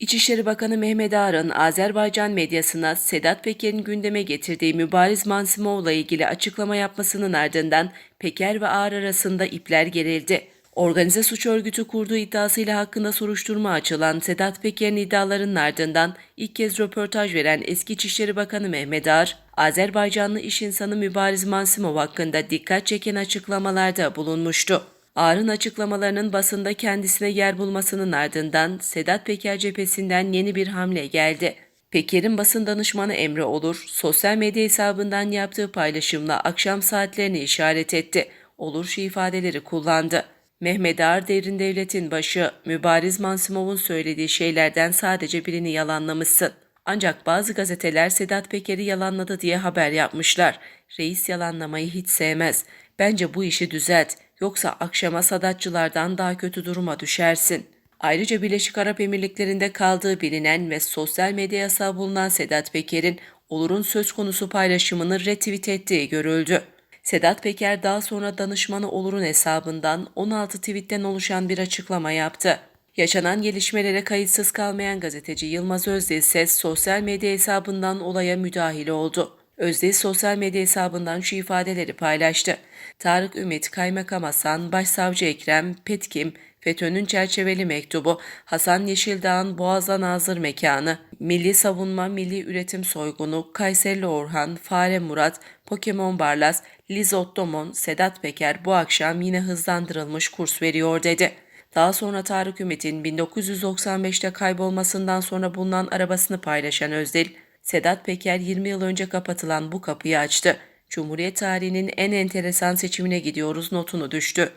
İçişleri Bakanı Mehmet Ağar'ın Azerbaycan medyasına Sedat Peker'in gündeme getirdiği Mübariz Mansimov'la ilgili açıklama yapmasının ardından Peker ve Ağar arasında ipler gerildi. Organize suç örgütü kurduğu iddiasıyla hakkında soruşturma açılan Sedat Peker'in iddialarının ardından ilk kez röportaj veren eski İçişleri Bakanı Mehmet Ağar, Azerbaycanlı iş insanı Mübariz Mansimov hakkında dikkat çeken açıklamalarda bulunmuştu. Ağar'ın açıklamalarının basında kendisine yer bulmasının ardından Sedat Peker cephesinden yeni bir hamle geldi. Peker'in basın danışmanı Emre Olur, sosyal medya hesabından yaptığı paylaşımla akşam saatlerini işaret etti. Olur şu ifadeleri kullandı. Mehmet Ağar derin devletin başı, Mübariz Mansimov'un söylediği şeylerden sadece birini yalanlamışsın. Ancak bazı gazeteler Sedat Peker'i yalanladı diye haber yapmışlar. Reis yalanlamayı hiç sevmez. Bence bu işi düzelt. Yoksa akşama sadatçılardan daha kötü duruma düşersin. Ayrıca Birleşik Arap Emirlikleri'nde kaldığı bilinen ve sosyal medya yasağı bulunan Sedat Peker'in Olur'un söz konusu paylaşımını retweet ettiği görüldü. Sedat Peker daha sonra danışmanı Olur'un hesabından 16 tweetten oluşan bir açıklama yaptı. Yaşanan gelişmelere kayıtsız kalmayan gazeteci Yılmaz Özdil ise sosyal medya hesabından olaya müdahil oldu. Özdil sosyal medya hesabından şu ifadeleri paylaştı. Tarık Ümit, Kaymakam Hasan, Başsavcı Ekrem, Petkim, FETÖ'nün çerçeveli mektubu, Hasan Yeşildağ'ın Boğaz'dan Nazır mekanı, Milli Savunma Milli Üretim Soygunu, Kayserili Orhan, Fare Murat, Pokemon Barlas, Liz Ottomon, Sedat Peker bu akşam yine hızlandırılmış kurs veriyor dedi. Daha sonra Tarık Ümit'in 1995'te kaybolmasından sonra bulunan arabasını paylaşan Özdil, Sedat Peker 20 yıl önce kapatılan bu kapıyı açtı. Cumhuriyet tarihinin en enteresan seçimine gidiyoruz notunu düştü.